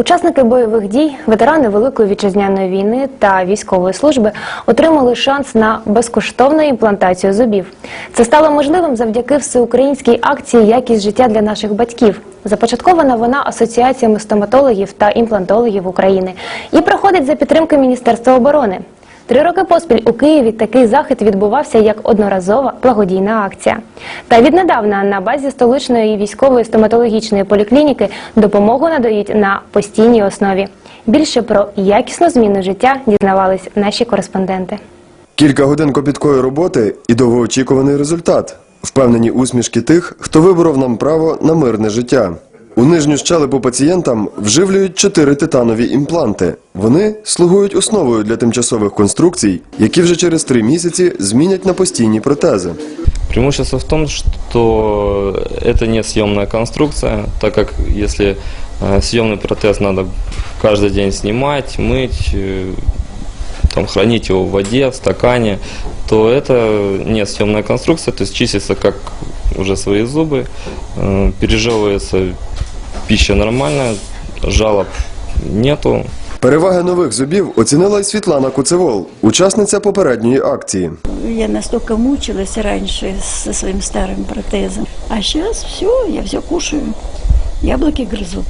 Учасники бойових дій, ветерани Великої вітчизняної війни та військової служби отримали шанс на безкоштовну імплантацію зубів. Це стало можливим завдяки всеукраїнській акції Якість життя для наших батьків. Започаткована вона асоціаціями стоматологів та імплантологів України і проходить за підтримки Міністерства оборони. Три роки поспіль у Києві такий захід відбувався як одноразова благодійна акція. Та віднедавна на базі столичної військової стоматологічної поліклініки допомогу надають на постійній основі. Більше про якісну зміну життя дізнавались наші кореспонденти. Кілька годин копіткої роботи і довгоочікуваний результат. Впевнені усмішки тих, хто виборов нам право на мирне життя. У нижню щелепу пацієнтам вживлюють чотири титанові імпланти. Вони слугують основою для тимчасових конструкцій, які вже через три місяці змінять на постійні протези. Преимущество в том, что это не съемная конструкция, так как если э, съемный протез надо каждый день снимать, мыть, э, там, хранить его в воде, в стакане, то это не съемная конструкция, то есть чистится как уже свои зубы, э, пережевывается пища нормально, жалоб нету, Переваги нових зубів оцінила й Світлана Куцевол, учасниця попередньої акції. Я настолько мучилась раньше со своим старым протезом. А сейчас все, я все кушаю. Яблоки грызу.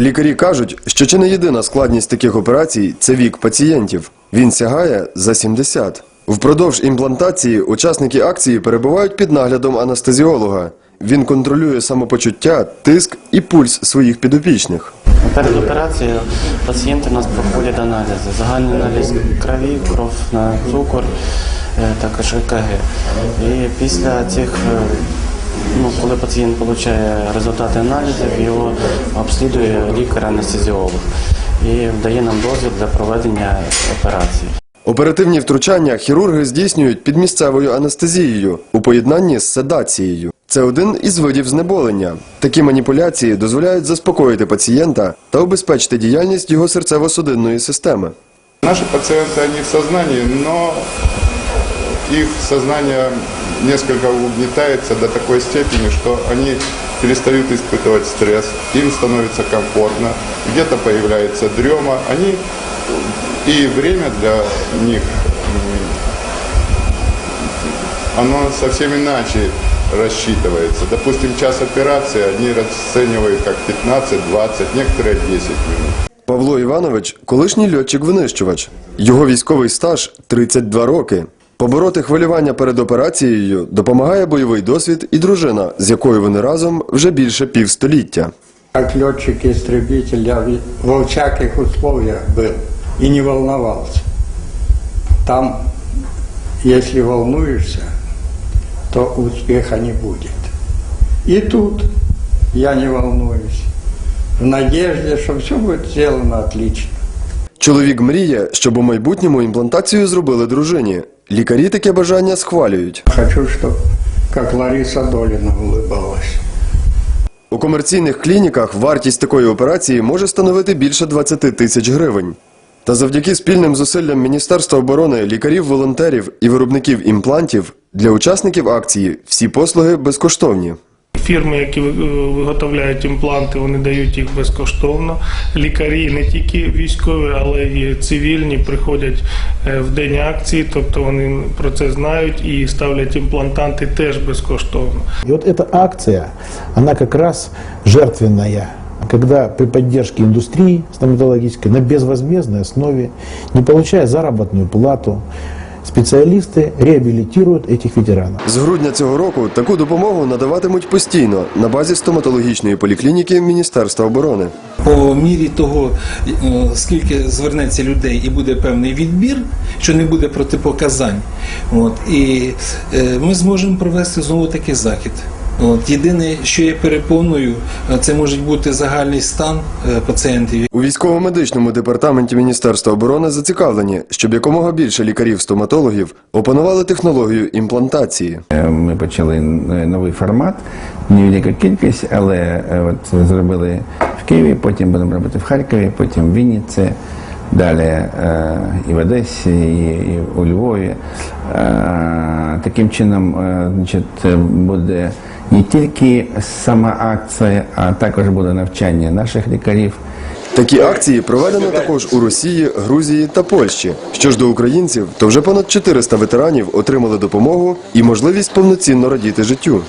Лікарі кажуть, що чи не єдина складність таких операцій це вік пацієнтів. Він сягає за 70. Впродовж імплантації учасники акції перебувають під наглядом анестезіолога. Він контролює самопочуття, тиск і пульс своїх підопічних. Перед операцією пацієнти у нас проходять аналізи. Загальний аналіз крові, кров на цукор, е, також ЕКГ. І після цих, е, ну, коли пацієнт отримує результати аналізів, його обслідує лікар-анестезіолог і дає нам дозвіл для проведення операції. Оперативні втручання хірурги здійснюють під місцевою анестезією у поєднанні з седацією. Це один із видів знеболення. Такі маніпуляції дозволяють заспокоїти пацієнта та убезпечити діяльність його серцево-судинної системи. Наши пациенты, они в сознании, но их сознание несколько угнетается до такой степени, что они перестают испытывать стресс, им становится комфортно, где-то появляется дрема, они и время для них м, оно совсем иначе рассчитывается. Допустим, час операции они расценивают как 15-20, некоторые 10 минут. Павло Іванович колишній льотчик-винищувач. Його військовий стаж 32 роки. Побороти хвилювання перед операцією допомагає бойовий досвід і дружина, з якою вони разом вже більше півстоліття. Как летчик-истребитель я в во всяких условиях был и не волновался. Там, если волнуешься, то успеха не будет. И тут я не волнуюсь. В надежде, что все будет сделано отлично. Чоловік мріє, щоб у майбутньому імплантацію зробили дружині. Лікарі таке бажання схвалюють. Хочу, чтобы как Лариса Долина улыбалась. У комерційних клініках вартість такої операції може становити більше 20 тисяч гривень. Та завдяки спільним зусиллям Міністерства оборони, лікарів, волонтерів і виробників імплантів для учасників акції всі послуги безкоштовні. Фірми, які виготовляють імпланти, вони дають їх безкоштовно. Лікарі не тільки військові, але й цивільні приходять е, в день акції, тобто вони про це знають і ставлять імплантанти теж безкоштовно. И вот эта акция, она как раз жертвенная, когда при поддержке индустрии стоматологической на безвозмездной основе, не получая заработную плату, специалисты реабілітують цих ветеранів. З грудня цього року таку допомогу надаватимуть постійно на базі стоматологічної поліклініки Міністерства оборони. по мірі того, е, скільки звернеться людей і буде певний відбір, що не буде протипоказань. От, і е, ми зможемо провести знову такий захід. От, єдине, що я перепоную, е, це може бути загальний стан е, пацієнтів. У військово-медичному департаменті Міністерства оборони зацікавлені, щоб якомога більше лікарів-стоматологів опанували технологію імплантації. Е, Ми почали новий формат, невелика кількість, але от зробили в Києві, потім будемо робити в Харкові, потім в Вінниці, далі і в Одесі, і у Львові. Е, Таким чином, е, значить, буде не тільки сама акція, а також буде навчання наших лікарів. Такі акції проведено також у Росії, Грузії та Польщі. Що ж до українців, то вже понад 400 ветеранів отримали допомогу і можливість повноцінно радіти життю.